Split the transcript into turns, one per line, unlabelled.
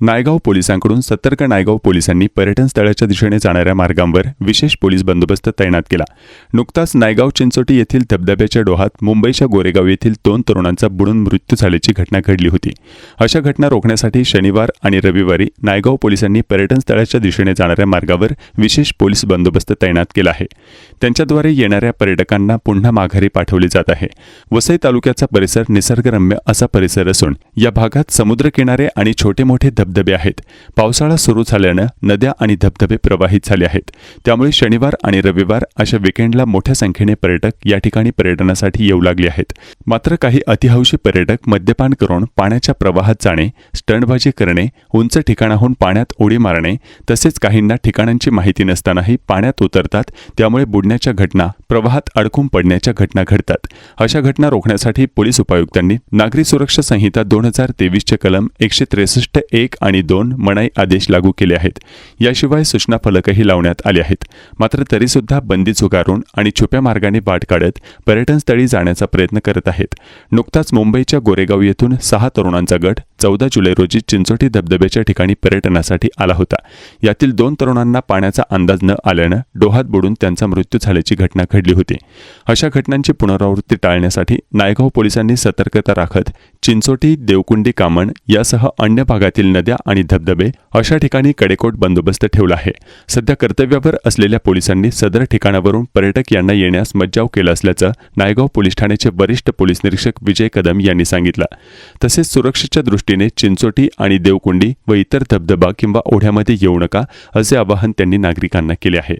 नायगाव पोलिसांकडून सतर्क नायगाव पोलिसांनी पर्यटन स्थळाच्या दिशेने जाणाऱ्या मार्गांवर विशेष पोलीस बंदोबस्त तैनात केला. नुकताच नायगाव चिंचोटी येथील धबधब्याच्या डोहात मुंबईच्या गोरेगाव येथील दोन तरुणांचा बुडून मृत्यू झाल्याची घटना घडली होती. अशा घटना रोखण्यासाठी शनिवार आणि रविवारी नायगाव पोलिसांनी पर्यटन स्थळाच्या दिशेने जाणाऱ्या मार्गावर विशेष पोलीस बंदोबस्त तैनात केला आहे. त्यांच्याद्वारे येणाऱ्या पर्यटकांना पुन्हा माघारी पाठवले जात आहे. वसई तालुक्याचा परिसर निसर्गरम्य असा परिसर असून या भागात समुद्रकिनारे आणि छोटे मोठे धबधबे आहेत. पावसाळा सुरू झाल्यानं नद्या आणि धबधबे प्रवाहित झाले आहेत. त्यामुळे शनिवार आणि रविवार अशा विकेंडला मोठ्या संख्येने पर्यटक या ठिकाणी पर्यटनासाठी येऊ लागले आहेत. मात्र काही अतिहौशी पर्यटक मद्यपान करून पाण्याच्या प्रवाहात जाणे स्टंटबाजी करणे उंच ठिकाणाहून पाण्यात उडी मारणे तसेच काहींना ठिकाणांची माहिती नसतानाही पाण्यात उतरतात त्यामुळे बुडण्याच्या घटना प्रवाहात अडकून पडण्याच्या घटना घडतात. अशा घटना रोखण्यासाठी पोलीस उपायुक्तांनी नागरी सुरक्षा संहिता दोन हजार तेवीसचे कलम एकशे त्रेसष्ट एक आणि दोन मनाई आदेश लागू केले आहेत. याशिवाय सूचना फलकही लावण्यात आले आहेत. मात्र तरीसुद्धा बंदी झुगारून आणि छुप्या मार्गाने वाट काढत पर्यटनस्थळी जाण्याचा प्रयत्न करत आहेत. नुकताच मुंबईच्या गोरेगाव येथून सहा तरुणांचा गट चौदा जुलै रोजी चिंचोटी धबधब्याच्या ठिकाणी पर्यटनासाठी आला होता. यातील दोन तरुणांना पाण्याचा अंदाज न आल्यानं डोहात बुडून त्यांचा मृत्यू झाल्याची घटना घडली होती. अशा घटनांची पुनरावृत्ती टाळण्यासाठी नायगाव पोलिसांनी सतर्कता राखत चिंचोटी देवकुंडी कामण यासह अन्य भागातील नद्या आणि धबधबे अशा ठिकाणी कडेकोट बंदोबस्त ठेवला आहे. सध्या कर्तव्यावर असलेल्या पोलिसांनी सदर ठिकाणावरून पर्यटक यांना येण्यास मज्जाव केला असल्याचं नायगाव पोलीस ठाण्याचे वरिष्ठ पोलीस निरीक्षक विजय कदम यांनी सांगितलं. तसेच सुरक्षेच्या दृष्टीने चिंचोटी आणि देवकुंडी व इतर धबधबा किंवा ओढ्यामध्ये येऊ नका असे आवाहन त्यांनी नागरिकांना केले आहे.